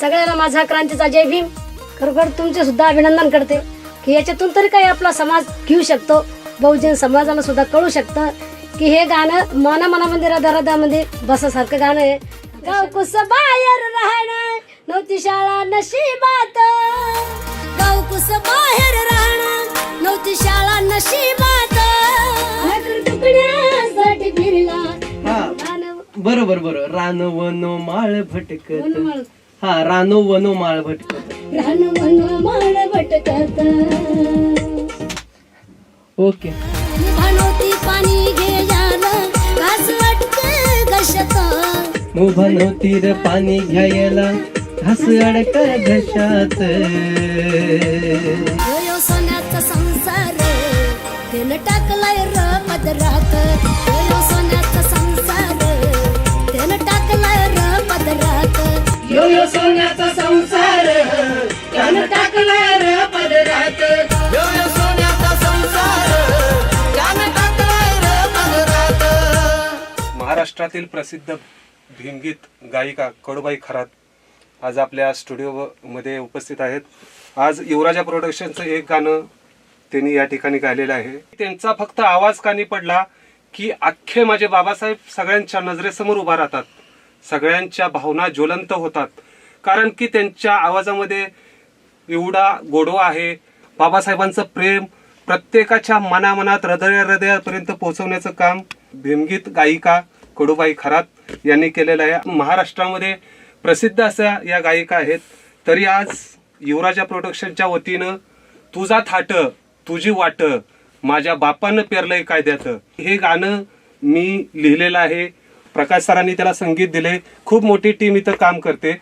सगळ्यांना माझा क्रांतीचा जय भीम. खरोखर तुमचे सुद्धा अभिनंदन करते. की याच्यातून तरी काही आपला समाज घेऊ शकतो. बहुजन समाजाला सुद्धा कळू शकतं. की हे गाणं मना मनामध्ये रदारदामध्ये बसासारखं गाणं आहे. गाव कुस बाहेर राहणं नव्हती शाळा नशिबात. गाव कुस बाहेर राहणं नव्हती शाळा नशिबात. फिरला. बरोबर बरोबर. रानो वनो माळ भटकत. हा रानो वनो माळ भटकत. रान मन माळ भटकत. ओके. भानवती पाणी घे झालं घास वाटत घशत. उभा नव्हती र पाणी घ्यायला घास अडक घशात. यो सोन्याचा संसार तेल टाकलाय र पदरात महाराष्ट्रातील प्रसिद्ध भीमगीत गायिका कडूबाई खरात आज आपल्या स्टुडिओमध्ये उपस्थित आहेत. आज युवराजा प्रोडक्शनचं एक गाणं त्यांनी या ठिकाणी गायलेलं आहे. त्यांचा फक्त आवाज कानी पडला की अख्खे माझे बाबासाहेब सगळ्यांच्या नजरेसमोर उभा राहतात. सगळ्यांच्या भावना ज्वलंत होतात. कारण की त्यांच्या आवाजामध्ये एवढा गोडवा आहे. बाबासाहेबांचं प्रेम प्रत्येकाच्या मनामनात हृदय हृदयापर्यंत पोहोचवण्याचं काम भीमगीत गायिका कडूबाई खरात यांनी केलेलं आहे महाराष्ट्रामध्ये प्रसिद्ध अशा या गायिका आहेत. तरी आज युवराजा प्रोडक्शनच्या वतीनं तुझा थाट तुझी वाट माझ्या बापानं पेरलंय कायद्यात. हे गाणं मी लिहिलेलं आहे. प्रकाश सरांनी त्याला संगीत दिले खूप मोठी टीम इथं काम करते.